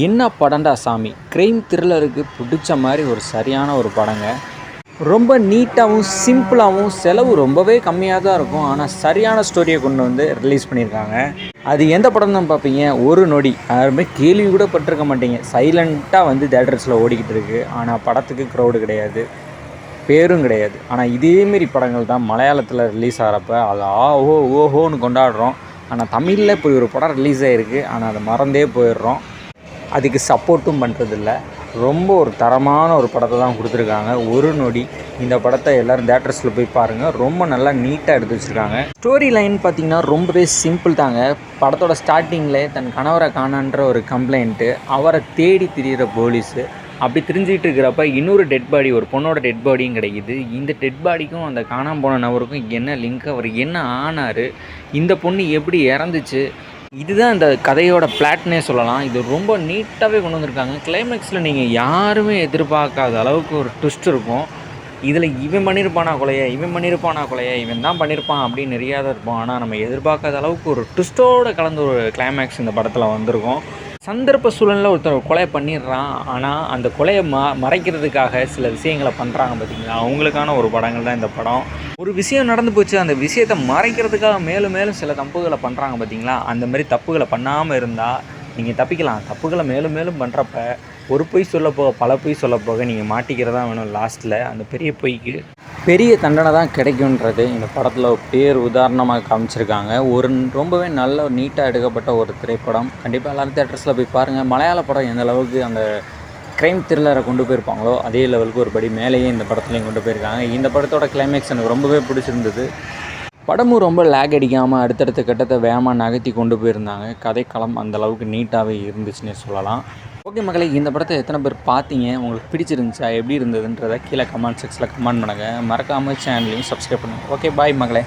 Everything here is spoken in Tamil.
என்ன படம்டா சாமி? கிரைம் த்ரில்லருக்கு பிடிச்ச மாதிரி ஒரு சரியான ஒரு படங்க. ரொம்ப நீட்டாகவும் சிம்பிளாகவும் செலவு ரொம்பவே கம்மியாக தான் இருக்கும். ஆனால் சரியான ஸ்டோரியை கொண்டு வந்து ரிலீஸ் பண்ணியிருக்காங்க. அது எந்த படம் தான் பார்ப்பீங்க? ஒரு நொடி. யாருமே கேள்வி கூட பட்டிருக்க மாட்டீங்க. சைலண்ட்டாக வந்து தேட்டர்ஸில் ஓடிக்கிட்டு இருக்கு. ஆனால் படத்துக்கு க்ரௌடு கிடையாது. பேரும் கிடையாது. ஆனால் இதேமாரி படங்கள் தான் மலையாளத்தில் ரிலீஸ் ஆகிறப்ப அது ஆ ஓ ஓஹோன்னு கொண்டாடுறோம். ஆனால் தமிழில் இப்போ ஒரு படம் ரிலீஸ் ஆகிருக்கு ஆனால் அதை மறந்தே போயிடுறோம். அதுக்கு சப்போர்ட்டும் பண்ணுறதில்ல ரொம்ப ஒரு தரமான ஒரு படத்தை தான் கொடுத்துருக்காங்க. ஒரு நொடி. இந்த படத்தை எல்லோரும் தேட்டர்ஸில் போய் பாருங்கள் ரொம்ப நல்லா நீட்டாக எடுத்து வச்சுருக்காங்க. ஸ்டோரி லைன் பார்த்திங்கன்னா ரொம்பவே சிம்பிள் தாங்க. படத்தோட ஸ்டார்டிங்கில் தன் கணவரை காணான்ற ஒரு கம்ப்ளைண்ட்டு அவரை தேடி திரியிற போலீஸு அப்படி தெரிஞ்சுக்கிட்டு இருக்கிறப்ப இன்னொரு டெட் பாடி ஒரு பொண்ணோட டெட் பாடியும் கிடைக்குது. இந்த டெட் பாடிக்கும் அந்த காணாம போன நபருக்கும் என்ன லிங்க் அவர் என்ன ஆனார்? இந்த பொண்ணு எப்படி இறந்துச்சு? இதுதான் இந்த கதையோட பிளாட்னே சொல்லலாம். இது ரொம்ப நீட்டாகவே கொண்டு வந்திருக்காங்க. கிளைமேக்ஸில் நீங்கள் யாருமே எதிர்பார்க்காத அளவுக்கு ஒரு ட்விஸ்ட் இருக்கும். இதில் இவன் பண்ணியிருப்பானா கொலையை இவன் பண்ணியிருப்பானா கொலையை இவன் தான் பண்ணியிருப்பான் அப்படின்னு நிறையா இருப்பான் ஆனால் நம்ம எதிர்பார்க்காத அளவுக்கு ஒரு ட்விஸ்ட்டோடு கலந்து ஒரு கிளைமேக்ஸ் இந்த படத்தில் வந்திருக்கும். சந்தர்ப்ப சூழலில் ஒருத்தர் கொலை பண்ணிடுறான். ஆனால் அந்த கொலையை ம மறைக்கிறதுக்காக சில விஷயங்களை பண்ணுறாங்க பார்த்தீங்களா அவங்களுக்கான ஒரு படங்கள் தான் இந்த படம். ஒரு விஷயம் நடந்து போச்சு. அந்த விஷயத்தை மறைக்கிறதுக்காக மேலும் மேலும் சில தப்புகளை பண்ணுறாங்க பார்த்தீங்களா அந்த மாதிரி தப்புகளை பண்ணாமல் இருந்தால் நீங்கள் தப்பிக்கலாம். தப்புகளை மேலும் மேலும் பண்ணுறப்ப ஒரு பொய் சொல்ல போக பல பொய் சொல்ல போக நீங்கள் மாட்டிக்கிறதா வேணும் லாஸ்ட்டில் அந்த பெரிய பொய்க்கு பெரிய தண்டனை தான் கிடைக்குன்றது இந்த படத்தில் பேர் உதாரணமாக காமிச்சிருக்காங்க. ஒரு ரொம்பவே நல்ல நீட்டாக எடுக்கப்பட்ட ஒரு திரைப்படம். கண்டிப்பாக எல்லாரும் தேட்டர்ஸில் போய் பாருங்கள் மலையாள படம் எந்த அளவுக்கு அந்த க்ரைம் த்ரில்லரை கொண்டு போயிருப்பாங்களோ அதே லெவலுக்கு ஒரு படி மேலேயே இந்த படத்துலையும் கொண்டு போயிருக்காங்க. இந்த படத்தோட கிளைமேக்ஸ் எனக்கு ரொம்பவே பிடிச்சிருந்தது. படமும் ரொம்ப லேக் அடிக்காமல் அடுத்தடுத்த கட்டத்தை வேகமாக நகர்த்தி கொண்டு போயிருந்தாங்க. கதைக்களம் அந்தளவுக்கு நீட்டாகவே இருந்துச்சுன்னே சொல்லலாம். ஓகே மகளே இந்த படத்தை எத்தனை பேர் பார்த்தீங்க? உங்களுக்கு பிடிச்சிருந்துச்சா? எப்படி இருந்ததுன்றதை கீழே கமெண்ட் செக்ஸில் கமெண்ட் பண்ணுங்கள் மறக்காமல் சேனலையும் சப்ஸ்கிரைப் பண்ணுங்கள் ஓகே பாய் மகளே.